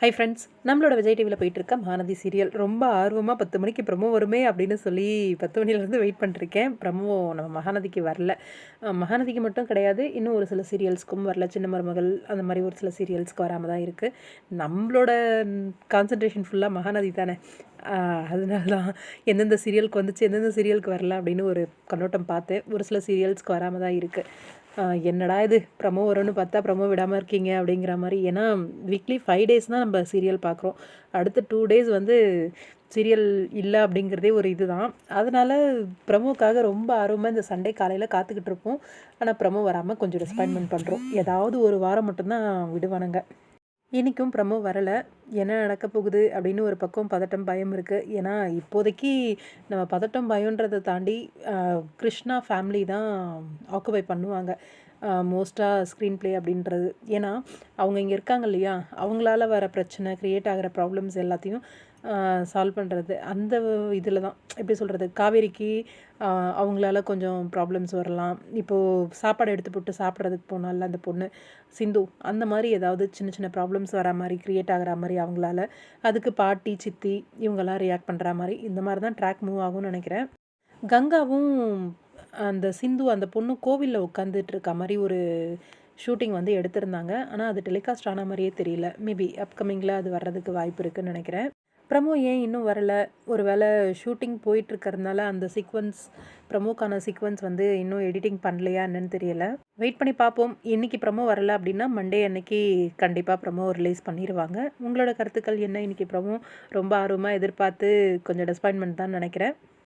Hi friends நம்மளோட விஜய் டிவியில் போயிட்டுருக்க இருக்க சீரியல் ரொம்ப ஆர்வமாக பத்து மணிக்கு ப்ரமோ வருமே அப்படின்னு சொல்லி பத்து மணிலேருந்து வெயிட் பண்ணிருக்கேன் ப்ரமோ நம்ம மகாநதிக்கு வரல. மகாநதிக்கு மட்டும் கிடையாது இன்னும் ஒரு சில சீரியல்ஸ்க்கும் வரல. சின்ன மருமகள் அந்த மாதிரி ஒரு சில சீரியல்ஸ்க்கு வராமல் தான் இருக்குது நம்மளோட கான்சன்ட்ரேஷன் ஃபுல்லாக மகாநதி தானே. அதனால தான் எந்தெந்த சீரியலுக்கு வந்துச்சு எந்தெந்த சீரியலுக்கு வரல அப்படின்னு ஒரு கண்ணோட்டம் பார்த்து ஒரு சில சீரியல்ஸ்க்கு வராமல் தான் இருக்குது என்னடா இது? ப்ரமோ வரும்னு பார்த்தா ப்ரமோ விடாமல் இருக்கீங்க அப்படிங்கிற மாதிரி. ஏன்னா வீக்லி ஃபைவ் டேஸ் தான் நம்ம சீரியல் பார்க்குறோம். அடுத்த டூ டேஸ் வந்து சீரியல் இல்லை அப்படிங்கிறதே ஒரு இதுதான். அதனால் ப்ரமோக்காக ரொம்ப ஆர்வமாக இந்த சண்டே காலையில் காத்துக்கிட்டு இருப்போம். ஆனால் ப்ரமோ வராமல் கொஞ்சம் டிசப்பாயின்மெண்ட் பண்ணுறோம் ஏதாவது ஒரு வாரம் மட்டும்தான் விடுவானுங்க. இன்றைக்கும் ப்ரமோ வரலை. என்ன நடக்க போகுது அப்படின்னு ஒரு பக்கம் பதட்டம் பயம் இருக்குது ஏன்னா இப்போதைக்கு நம்ம பதட்டம் பயன்றதை தாண்டி கிருஷ்ணா ஃபேமிலி தான் ஆக்குபை பண்ணுவாங்க. மோஸ்ட்டாக ஸ்க்ரீன் ப்ளே அப்படின்றது. ஏன்னா அவங்க இங்கே இருக்காங்க இல்லையா? அவங்களால வர பிரச்சனை க்ரியேட் ஆகிற ப்ராப்ளம்ஸ் எல்லாத்தையும் சால்வ் பண்ணுறது அந்த இதில் தான் எப்படி சொல்கிறது காவேரிக்கு அவங்களால கொஞ்சம் ப்ராப்ளம்ஸ் வரலாம். இப்போது சாப்பாடு எடுத்து போட்டு சாப்பிட்றதுக்கு போனால அந்த பொண்ணு? சிந்து அந்த மாதிரி ஏதாவது சின்ன சின்ன ப்ராப்ளம்ஸ் வர மாதிரி க்ரியேட் ஆகிற மாதிரி அவங்களால அதுக்கு பாட்டி சித்தி இவங்கெல்லாம் ரியாக்ட் பண்ணுற மாதிரி இந்த மாதிரி தான் ட்ராக் மூவ் ஆகும்னு நினைக்கிறேன். கங்காவும் அந்த சிந்து அந்த பொண்ணு கோவிலில் உட்காந்துட்டு இருக்க மாதிரி ஒரு ஷூட்டிங் வந்து எடுத்திருந்தாங்க. ஆனால் அது டெலிகாஸ்ட் ஆன மாதிரியே தெரியல. மேபி அப்கமிங்கில் அது வர்றதுக்கு வாய்ப்பு இருக்குதுன்னு நினைக்கிறேன். ப்ரமோ ஏன் இன்னும் வரல? ஒரு வேளை ஷூட்டிங் போயிட்டுருக்கறதுனால அந்த சீக்வன்ஸ் ப்ரமோக்கான சீக்வன்ஸ் வந்து இன்னும் எடிட்டிங் பண்ணலையா என்னன்னு தெரியல. வெயிட் பண்ணி பார்ப்போம் இன்னைக்கு ப்ரமோ வரல அப்படின்னா மண்டே அன்னைக்கு கண்டிப்பாக ப்ரமோ ரிலீஸ் பண்ணிடுவாங்க உங்களோட கருத்துக்கள் என்ன? இன்னைக்கு ப்ரமோ ரொம்ப ஆர்வமாக எதிர்பார்த்து கொஞ்சம் டிசப்பாயின்மெண்ட் தான் நினைக்கிறேன்.